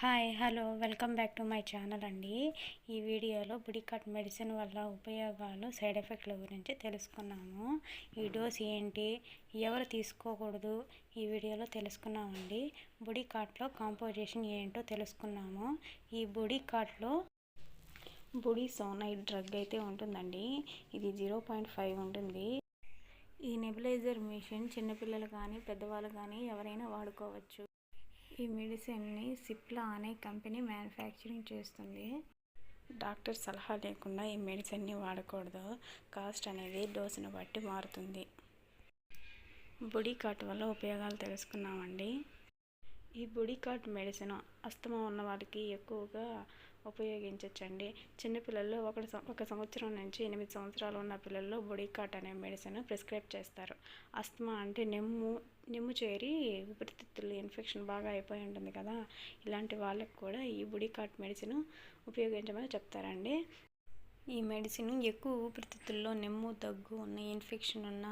Hi hello welcome back to my channel అండి. ఈ వీడియోలో బుడికట్ మెడిసిన్ వల్ల ఉపయోగాలు సైడ్ ఎఫెక్ట్ల గురించి తెలుసుకున్నాము. ఈ డోస్ ఏంటి ఎవరు తీసుకోకూడదు ఈ వీడియోలో తెలుసుకున్నామండి. బుడికాట్లో కాంపోజిషన్ ఏంటో తెలుసుకున్నాము. ఈ బుడికాట్లో బుడి సోనైడ్ డ్రగ్ అయితే ఉంటుందండి. ఇది జీరో పాయింట్ ఫైవ్ ఉంటుంది. ఈ నెబులైజర్ మిషన్ చిన్నపిల్లలు కానీ పెద్దవాళ్ళు కానీ ఎవరైనా వాడుకోవచ్చు. ఈ మెడిసిన్ని సిప్లా అనే కంపెనీ మ్యానుఫ్యాక్చరింగ్ చేస్తుంది. డాక్టర్ సలహా లేకుండా ఈ మెడిసిన్ని వాడకూడదు. కాస్ట్ అనేది డోసును బట్టి మారుతుంది. బుడి కాట్ వల్ల ఉపయోగాలు తెలుసుకున్నామండి ఈ బుడి కాట్ మెడిసిన్ అస్తమా ఉన్న వాళ్ళకి ఎక్కువగా ఉపయోగించవచ్చండి చిన్నపిల్లల్లో ఒక ఒక సంవత్సరం నుంచి ఎనిమిది సంవత్సరాలు ఉన్న పిల్లల్లో బొడికాట్ అనే మెడిసిన్ ప్రిస్క్రైబ్ చేస్తారు. అస్తమా అంటే నెమ్ము నెమ్ము చేరి ఊపిరితిత్తులు ఇన్ఫెక్షన్ బాగా అయిపోయి ఉంటుంది కదా. ఇలాంటి వాళ్ళకి కూడా ఈ బుడికాట్ మెడిసిన్ ఉపయోగించమని చెప్తారండి. ఈ మెడిసిన్ ఎక్కువ ఊపిరితిత్తుల్లో నెమ్ము దగ్గు ఉన్న ఇన్ఫెక్షన్ ఉన్న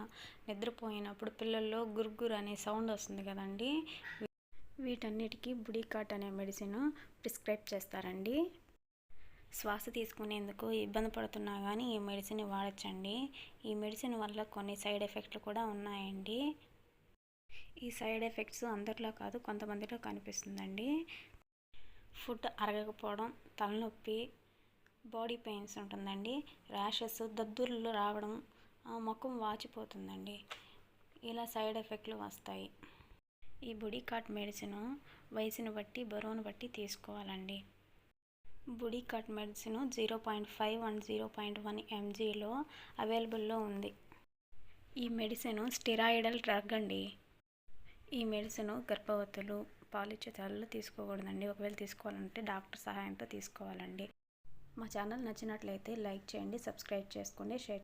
నిద్రపోయినప్పుడు పిల్లల్లో గుర్గుర్ అనే సౌండ్ వస్తుంది కదండి. వీటన్నిటికీ బుడికాట్ అనే మెడిసిన్ ప్రిస్క్రైబ్ చేస్తారండి. శ్వాస తీసుకునేందుకు ఇబ్బంది పడుతున్నా కానీ ఈ మెడిసిన్ వాడచ్చండి. ఈ మెడిసిన్ వల్ల కొన్ని సైడ్ ఎఫెక్ట్లు కూడా ఉన్నాయండి. ఈ సైడ్ ఎఫెక్ట్స్ అందరిలో కాదు కొంతమందిలో కనిపిస్తుందండి. ఫుడ్ అరగకపోవడం తలనొప్పి బాడీ పెయిన్స్ ఉంటుందండి. ర్యాషెస్ దద్దుర్లు రావడం ముఖం వాచిపోతుందండి. ఇలా సైడ్ ఎఫెక్ట్లు వస్తాయి. ఈ బుడి కాట్ మెడిసిన్ వయసును బట్టి బరువును బట్టి తీసుకోవాలండి. Budecort medicine zero point five and zero point one ఎంజీలో అవైలబుల్లో ఉంది. ఈ మెడిసిన్ స్టిరాయిడల్ డ్రగ్ అండి. ఈ మెడిసిన్ గర్భవతులు పాలిచ్చే తల్లు తీసుకోకూడదండి. ఒకవేళ తీసుకోవాలంటే డాక్టర్ సహాయంతో తీసుకోవాలండి. మా ఛానల్ నచ్చినట్లయితే లైక్ చేయండి సబ్స్క్రైబ్ చేసుకోండి షేర్